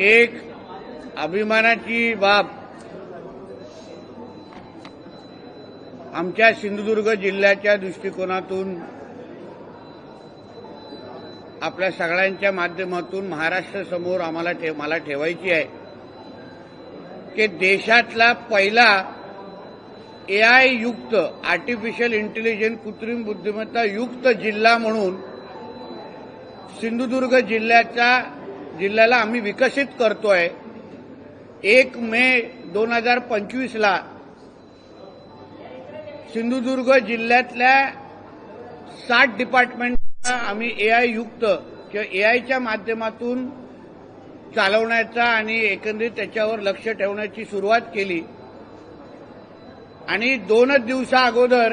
एक अभिमानाची बाब. आमच्या सिंधुदुर्ग जिल्ह्याच्या दृष्टिकोनातून आपल्या सगळ्यांच्या माध्यमातून महाराष्ट्र समोर आम्हाला ठे, मला ठेवायची आहे. की देशातला पहिला एआय युक्त आर्टिफिशियल इंटेलिजन्स कृत्रिम बुद्धिमत्ता युक्त जिल्हा म्हणून सिंधुदुर्ग जिल्ह्याचा जिल्ह्याला आम्ही विकसित करतोय. एक मे दोन हजार पंचवीसला सिंधुदुर्ग जिल्ह्यातल्या साठ डिपार्टमेंटला आम्ही एआय युक्त किंवा एआयच्या माध्यमातून चालवण्याचा आणि एकंदरीत त्याच्यावर लक्ष ठेवण्याची सुरुवात केली. आणि दोनच दिवसा अगोदर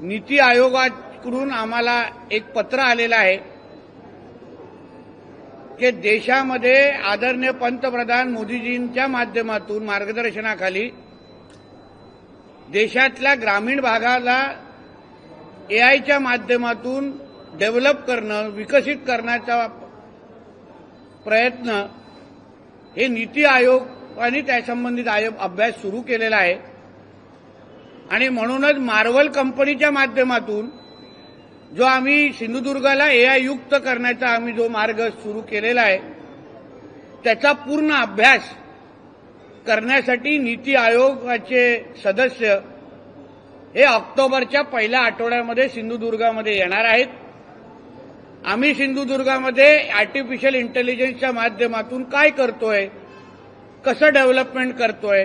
नीती आयोगाकडून आम्हाला एक पत्र आलेलं आहे. की देशामध्ये आदरणीय पंतप्रधान मोदीजींच्या माध्यमातून मार्गदर्शनाखाली देशातल्या ग्रामीण भागाला एआयच्या माध्यमातून डेव्हलप करणं विकसित करण्याचा प्रयत्न हे नीती आयोग आणि त्यासंबंधित आयोग अभ्यास सुरू केलेला आहे. आणि म्हणूनच मार्वल कंपनीच्या माध्यमातून जो आम्ही सिंधुदुर्गाला एआय युक्त करण्याचा आम्ही जो मार्ग सुरू केलेला आहे त्याचा पूर्ण अभ्यास करण्यासाठी नीती आयोगाचे सदस्य हे ऑक्टोबरच्या पहिल्या आठवड्यामध्ये सिंधुदुर्गामध्ये येणार आहेत. आम्ही सिंधुदुर्गामध्ये आर्टिफिशियल इंटेलिजन्सच्या माध्यमातून काय करतोय कसं डेव्हलपमेंट करतोय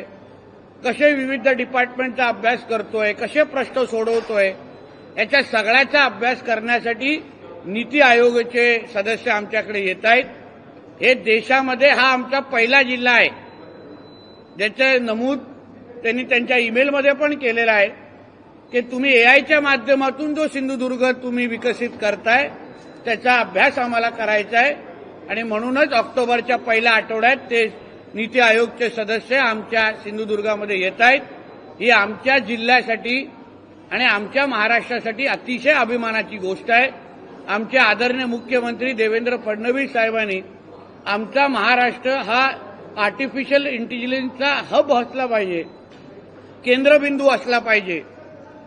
कसे विविध डिपार्टमेंटचा अभ्यास करतोय कसे प्रश्न सोडवतोय याच्या सगळ्याचा अभ्यास करण्यासाठी नीती आयोगाचे सदस्य आमच्याकडे येत आहेत. हे देशामध्ये हा आमचा पहिला जिल्हा आहे. ज्याचे नमूद त्यांनी त्यांच्या ईमेलमध्ये पण केलेला आहे. की तुम्ही एआयच्या माध्यमातून जो सिंधुदुर्ग तुम्ही विकसित करताय त्याचा अभ्यास आम्हाला करायचा आहे. आणि म्हणूनच ऑक्टोबरच्या पहिल्या आठवड्यात ते नीती आयोगचे सदस्य आमच्या सिंधुदुर्गामध्ये येत आहेत. ही आमच्या जिल्ह्यासाठी आणि आमच्या महाराष्ट्रासाठी अतिशय अभिमानाची गोष्ट आहे. आमचे आदरणीय मुख्यमंत्री देवेंद्र फडणवीस साहेबांनी आमचा महाराष्ट्र हा आर्टिफिशियल इंटेलिजन्सचा हब असला पाहिजे केंद्रबिंदू असला पाहिजे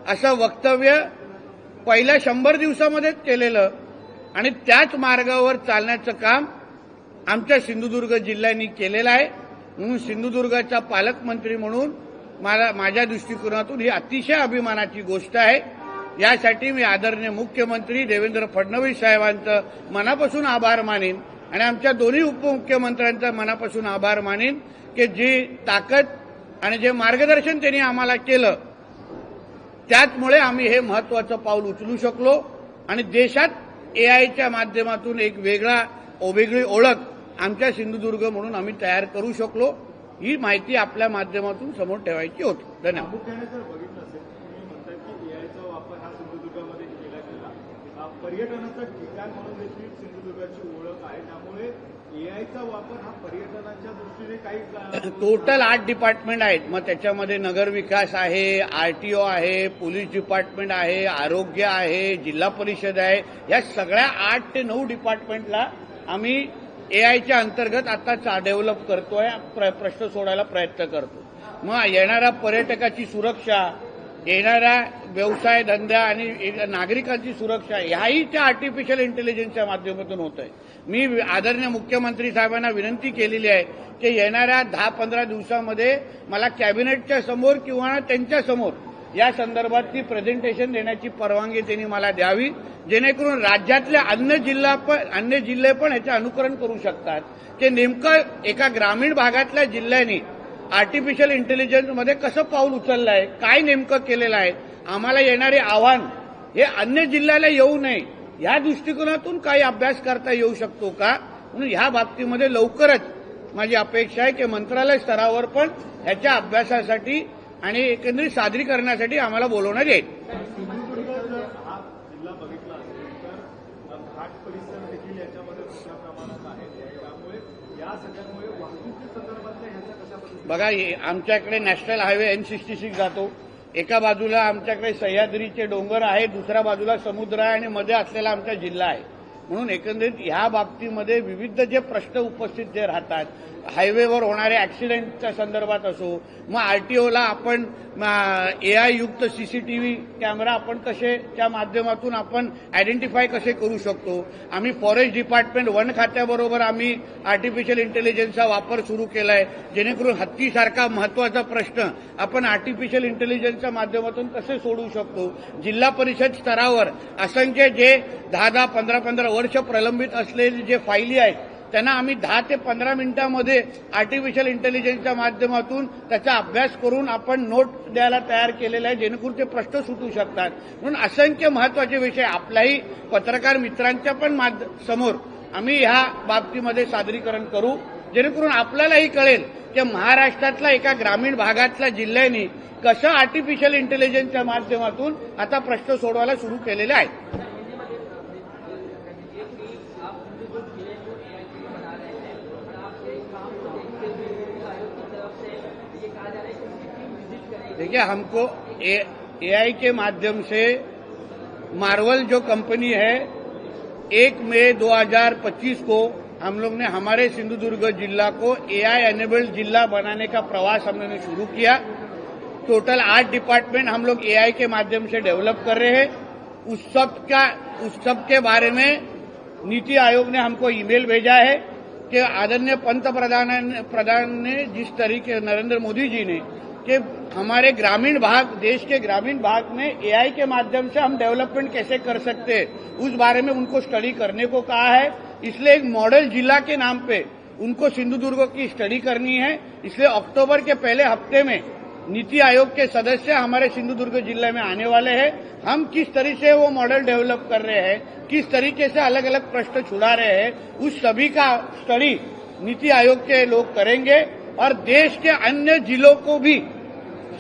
असं वक्तव्य पहिल्या शंभर दिवसामध्येच केलेलं आणि त्याच मार्गावर चालण्याचं काम आमच्या सिंधुदुर्ग जिल्ह्यानी केलेलं आहे. म्हणून सिंधुदुर्गाचा पालकमंत्री म्हणून मला माझ्या दृष्टिकोनातून ही अतिशय अभिमानाची गोष्ट आहे. यासाठी मी आदरणीय मुख्यमंत्री देवेंद्र फडणवीस साहेबांचं मनापासून आभार मानेन आणि आमच्या दोन्ही उपमुख्यमंत्र्यांचा मनापासून आभार मानेन की जी ताकद आणि जे मार्गदर्शन त्यांनी आम्हाला केलं त्याचमुळे आम्ही हे महत्वाचं पाऊल उचलू शकलो आणि देशात एआयच्या माध्यमातून एक वेगळा वेगळी ओळख आमच्या सिंधुदुर्ग म्हणून आम्ही तयार करू शकलो. ही माहिती आपल्या माध्यमातून समोर ठेवायची होती. धन्यवाद. पर्यटनाचं ठिकाण म्हणून देखील सिंधुदुर्गाची ओळख आहे. त्यामुळे एआयचा वापर हा पर्यटनाच्या दृष्टीने काही टोटल आठ डिपार्टमेंट आहेत. मग त्याच्यामध्ये नगर विकास आहे आरटीओ आहे पोलीस डिपार्टमेंट आहे आरोग्य आहे जिल्हा परिषद आहे. या सगळ्या आठ ते नऊ डिपार्टमेंटला आम्ही एआयच्या अंतर्गत आता डेव्हलप करतोय प्र- प्रश्न सोडायला प्रयत्न करतो. मग येणाऱ्या पर्यटकाची सुरक्षा येणाऱ्या व्यवसाय धंदा आणि एक नागरिकांची सुरक्षा ह्याही त्या आर्टिफिशियल इंटेलिजन्सच्या माध्यमातून होत आहे मी आदरणीय मुख्यमंत्री साहेबांना विनंती केलेली आहे की येणाऱ्या दहा पंधरा दिवसामध्ये मला कॅबिनेटच्या समोर किंवा त्यांच्यासमोर या संदर्भातली प्रेझेंटेशन देण्याची परवानगी त्यांनी मला द्यावी जेणेकरून राज्यातल्या अन्य जिल्हा पण अन्य जिल्हे पण याचे अनुकरण करू शकतात. की नेमकं एका ग्रामीण भागातल्या जिल्ह्यांनी आर्टिफिशियल इंटेलिजन्समध्ये कसं पाऊल उचललं आहे काय नेमकं केलेलं आहे आम्हाला येणारे आव्हान हे अन्य जिल्ह्याला येऊ नये या दृष्टिकोनातून काही अभ्यास करता येऊ शकतो का? म्हणून ह्या बाबतीमध्ये लवकरच माझी अपेक्षा आहे की मंत्रालय स्तरावर पण ह्याच्या अभ्यासासाठी आणि एकंदरीत सादरीकरणासाठी आम्हाला बोलवण्यात येईल. बघा आमच्याकडे national highway N sixty six जातो. एका बाजूला आमच्याकडे सह्याद्रीचे डोंगर आहे दुसऱ्या बाजूला समुद्र आहे आणि मध्ये असलेला आमचा जिल्हा आहे. म्हणून एकंदरीत ह्या बाबतीमध्ये विविध जे प्रश्न उपस्थित जे राहतात हायवेवर होणारे ऍक्सिडेंटच्या संदर्भात असो मग आरटीओला आपण ए आय युक्त सीसीटीव्ही कॅमेरा आपण कसे त्या माध्यमातून आपण आयडेंटिफाय कसे करू शकतो? आम्ही फॉरेस्ट डिपार्टमेंट वन खात्याबरोबर आम्ही आर्टिफिशियल इंटेलिजन्सचा वापर सुरू केलाय जेणेकरून हत्तीसारखा महत्त्वाचा प्रश्न आपण आर्टिफिशियल इंटेलिजन्सच्या माध्यमातून कसे सोडवू शकतो? जिल्हा परिषद स्तरावर असंख्य जे दहा दहा पंधरा पंधरा वर्ष प्रलंबित असलेली जे फायली आहेत त्यांना आम्ही दहा ते पंधरा मिनिटांमध्ये आर्टिफिशियल इंटेलिजन्सच्या माध्यमातून त्याचा अभ्यास करून आपण नोट द्यायला तयार केलेला आहे जेणेकरून ते प्रश्न सुटू शकतात. म्हणून असंख्य महत्त्वाचे विषय आपल्याही पत्रकार मित्रांच्या पण समोर आम्ही ह्या बाबतीमध्ये सादरीकरण करू. जेणेकरून आपल्यालाही कळेल की महाराष्ट्रातला एका ग्रामीण भागातल्या जिल्ह्यानी कसं आर्टिफिशियल इंटेलिजन्सच्या माध्यमातून आता प्रश्न सोडवायला सुरू केलेले आहेत देखिए, हमको ए आई के माध्यम से मार्वल जो कंपनी है, एक मई 2025 को हम लोग ने हमारे सिंधुदुर्ग जिला को एआई एनेबल्ड जिला बनाने का प्रवास हम ने शुरू किया। टोटल आठ डिपार्टमेंट हम लोग एआई के माध्यम से डेवलप कर रहे हैं। उस सब का, उस सब के बारे में नीति आयोग ने हमको ईमेल भेजा है कि आदरणीय पंत प्रधान प्रधान ने जिस तरीके नरेंद्र मोदी जी ने कि हमारे ग्रामीण भाग, देश के ग्रामीण भाग में एआई के माध्यम से हम डेवलपमेंट कैसे कर सकते हैं, उस बारे में उनको स्टडी करने को कहा है। इसलिए एक मॉडल जिला के नाम पे उनको सिंधुदुर्ग की स्टडी करनी है। इसलिए अक्टूबर के पहले हफ़्ते में नीति आयोग के सदस्य हमारे सिंधुदुर्ग ज़िले में आने वाले हैं। हम किस तरह से वो मॉडल डेवलप कर रहे हैं, किस तरीके से अलग अलग प्रश्न छुड़ा रहे हैं, उस सभी का स्टडी नीति आयोग के लोग करेंगे। और देश के अन्य जिलों को भी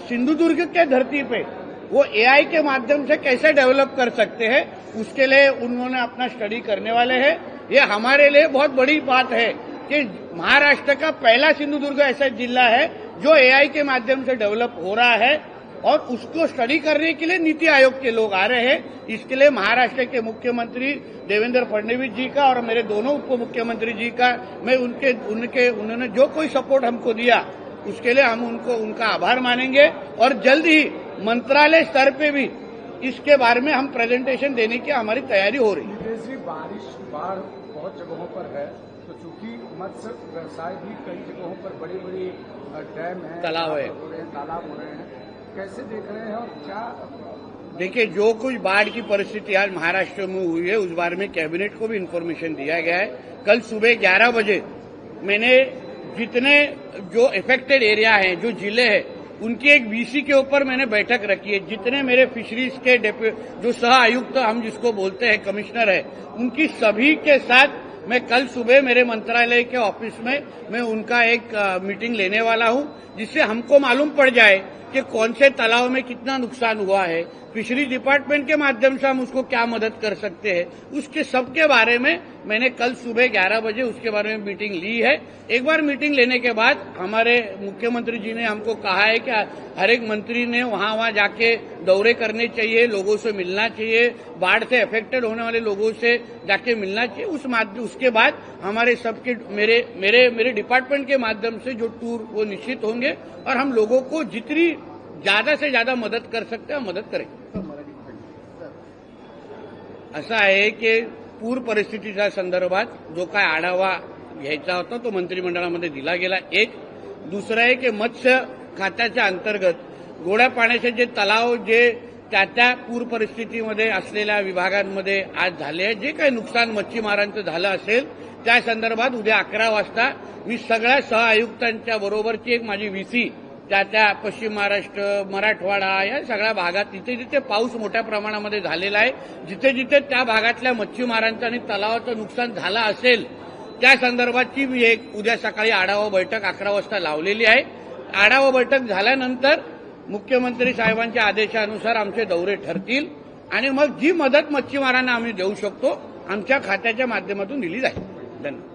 सिंधुदुर्ग के धरती पे वो एआई के माध्यम से कैसे डेवलप कर सकते हैं, उसके लिए उन्होंने अपना स्टडी करने वाले हैं। ये हमारे लिए बहुत बड़ी बात है कि महाराष्ट्र का पहला सिंधुदुर्ग ऐसा जिला है जो एआई के माध्यम से डेवलप हो रहा है और उसको स्टडी करने के लिए नीति आयोग के लोग आ रहे हैं। इसके लिए महाराष्ट्र के मुख्यमंत्री देवेंद्र फडणवीस जी का और मेरे दोनों उप मुख्यमंत्री जी का, मैं उनके उनके, उन्होंने जो कोई सपोर्ट हमको दिया उसके लिए हम उनको उनका आभार मानेंगे और जल्द ही मंत्रालय स्तर पे भी इसके बारे में हम प्रेजेंटेशन देने की हमारी तैयारी हो रही है बारिश बाढ़ बहुत जगहों पर है तो चूँकि मत्स्य व्यवसाय भी कई जगहों पर बड़ी बड़ी डैम है तालाब है। हो रहे हैं तालाब हो रहे हैं कैसे देख रहे हैं और क्या देखिए जो कुछ बाढ़ की परिस्थिति आज महाराष्ट्र में हुई है उस बारे में कैबिनेट को भी इन्फॉर्मेशन दिया गया है कल सुबह 11 बजे मैंने जितने जो इफेक्टेड एरिया हैं जो ज़िले हैं उनकी एक बीसी के ऊपर मैंने बैठक रखी है। जितने मेरे फिशरीज के जो सह आयुक्त तो हम जिसको बोलते हैं कमिश्नर है उनकी सभी के साथ मैं कल सुबह मेरे मंत्रालय के ऑफ़िस में मैं उनका एक अ, मीटिंग लेने वाला हूँ जिससे हमको मालूम पड़ जाए कि कौन से तालाब में कितना नुकसान हुआ है। फिशरीज डिपार्टमेंट के माध्यम से हम उसको क्या मदद कर सकते हैं उसके सबके बारे में मैंने कल सुबह 11 बजे उसके बारे में मीटिंग ली है। एक बार मीटिंग लेने के बाद हमारे मुख्यमंत्री जी ने हमको कहा है कि हर एक मंत्री ने वहाँ वहाँ जाके दौरे करने चाहिए, लोगों से मिलना चाहिए, बाढ़ से अफेक्टेड होने वाले लोगों से जाके मिलना चाहिए। उस उसके बाद हमारे सबके, मेरे मेरे मेरे डिपार्टमेंट के माध्यम से जो टूर वो निश्चित होंगे और हम लोगों को जितनी ज़्यादा से ज़्यादा मदद कर सकते हैं, मदद करेंगे। ऐसा है की पूर परिस्थितीच्या संदर्भात जो काय आढावा घ्यायचा होता तो मंत्रिमंडळामध्ये दिला गेला. एक दुसरं आहे की मत्स्य खात्याच्या अंतर्गत गोड्या पाण्याचे जे तलाव जे त्या त्या पूर परिस्थितीमध्ये असलेल्या विभागांमध्ये आज झाले आहे जे काही नुकसान मच्छीमारांचं झालं असेल त्या संदर्भात उद्या अकरा वाजता मी सगळ्या सहआयुक्तांच्या बरोबरची एक माझी व्हीसी त्या त्या पश्चिम महाराष्ट्र मराठवाडा या सगळ्या भागात तिथे जिथे पाऊस मोठ्या प्रमाणामध्ये झालेला आहे. जिथे जिथे त्या भागातल्या मच्छीमारांचं आणि तलावाचं नुकसान झालं असेल त्या संदर्भातची मी एक उद्या सकाळी आढावा बैठक अकरा वाजता लावलेली आहे. आढावा बैठक झाल्यानंतर मुख्यमंत्री साहेबांच्या आदेशानुसार आमचे दौरे ठरतील आणि मग जी मदत मच्छीमारांना आम्ही देऊ शकतो आमच्या खात्याच्या माध्यमातून दिली जाईल. धन्यवाद.